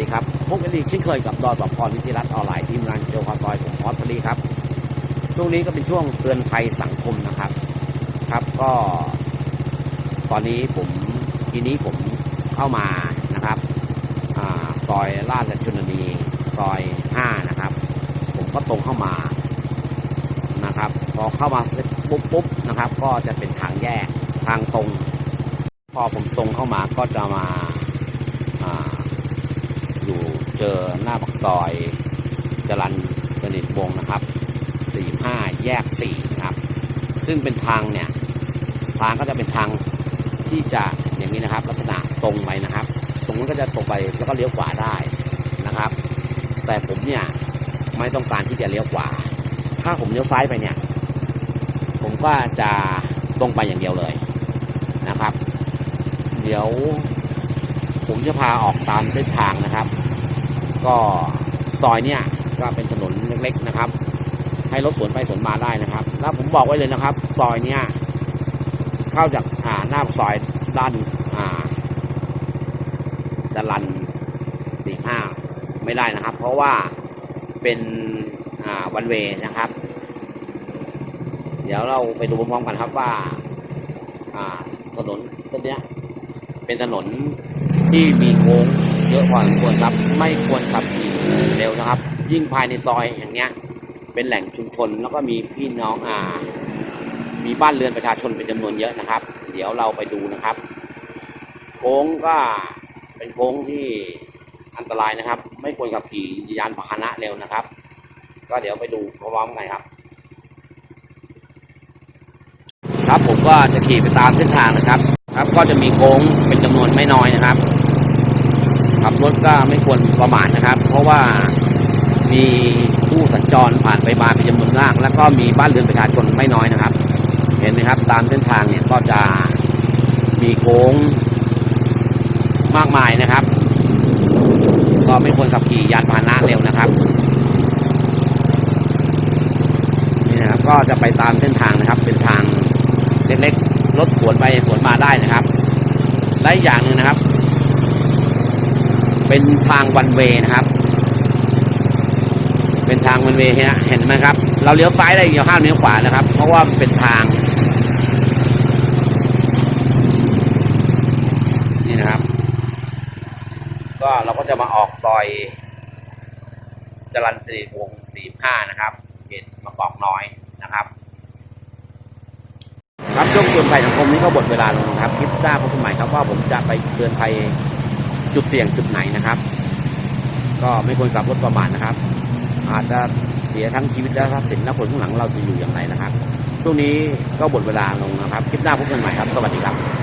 ดีครับพบกันอีกเช่นเคยกับดอยปะพรวิทยรัตน์ออนไลน์ทีมงานเจียวคาซอยผมพอสพอดีครับ ช่วงนี้ก็เป็นช่วงเตือนภัยสังคมนะครับ ครับก็ ตอนนี้ผมทีนี้ผมเข้ามานะครับอซอยลาดชนนีซอยห้านะครับ ผมก็ตรงเข้ามานะครับ พอเข้ามาเสร็จปุ๊บปุ๊บนะครับ ก็จะเป็นทางแยกทางตรง พอผมตรงเข้ามาก็จะมา เจอหน้าปากซอยจรันสนิทวงนะครับสี่ห้าแยกสี่ครับ ซึ่งเป็นทางเนี่ย ทางก็จะเป็นทางที่จะอย่างนี้นะครับ ลักษณะตรงไปนะครับ ตรงนั้นก็จะตรงไปแล้วก็เลี้ยวขวาได้นะครับ แต่ผมเนี่ยไม่ต้องการที่จะเลี้ยวขวา ถ้าผมเลี้ยวซ้ายไปเนี่ย ผมก็จะตรงไปอย่างเดียวเลยนะครับ เดี๋ยวผมจะพาออกตามเส้นทางนะครับ ก็ซอยเนี่ยก็เป็นถนนเล็กๆนะครับ ให้รถสวนไปสวนมาได้นะครับ แล้วผมบอกไว้เลยนะครับ ซอยเนี้ยเข้าจากอ่าหน้าซอยด้านอ่าจรันสี่ห้าไม่ได้นะครับ เพราะว่าเป็นอ่าวันเวนะครับ เดี๋ยวเราไปดูพร้อมๆกันครับว่า อ่าถนนเส้นเนี้ยเป็นถนนที่มีโค้ง เยอะพอสมควรครับ ไม่ควรขับขี่เร็วนะครับ ยิ่งภายในซอยอย่างเนี้ย เป็นแหล่งชุมชนแล้วก็มีพี่น้องอ่า มีบ้านเรือนประชาชนเป็นจำนวนเยอะนะครับ เดี๋ยวเราไปดูนะครับ โค้งก็เป็นโค้งที่อันตรายนะครับ ไม่ควรขับขี่ยานพาหนะเร็วนะครับ ก็เดี๋ยวไปดูพร้อมๆกันครับ ครับผมก็จะขี่ไปตามเส้นทางนะครับ ครับก็จะมีโค้งเป็นจำนวนไม่น้อยนะครับ ขับรถก็ไม่ควรประมาทนะครับ เพราะว่ามีผู้สัญจรผ่านไปมาเป็นจำนวนมาก แล้วก็มีบ้านเรือนประชาชนไม่น้อยนะครับ เห็นไหมครับตามเส้นทางเนี่ยก็จะมีโค้งมากมายนะครับ ก็ไม่ควรขับขี่ยานพาหนะเร็วนะครับนี่นะครับก็จะไปตามเส้นทางนะครับ เป็นทางเล็กๆรถสวนไปสวนมาได้นะครับและอีกอย่างหนึ่งนะครับ เป็นทางวันเวนะครับ เป็นทางวันเวเห็นเห็นไหมครับ เราเลี้ยวซ้ายได้อย่าห้ามเลี้ยวขวานะครับ เพราะว่ามันเป็นทาง นี่นะครับ ก็เราก็จะมาออกซอยจรันสิริวงศ์สี่ห้านะครับเขตมะกอกน้อยนะครับ ครับช่วงเตือนภัยสังคมนี้ก็หมดเวลาลงนะครับ คลิปหน้าพบกันใหม่ครับว่าผมจะไปเตือนภัย จุดเสี่ยงจุดไหนนะครับ ก็ไม่ควรขับรถประมาทนะครับ อาจจะเสียทั้งชีวิตและทรัพย์สินและผลข้างหลังเราจะอยู่อย่างไรนะครับ ช่วงนี้ก็หมดเวลาลงนะครับ คลิปหน้าพบกันใหม่ครับ สวัสดีครับ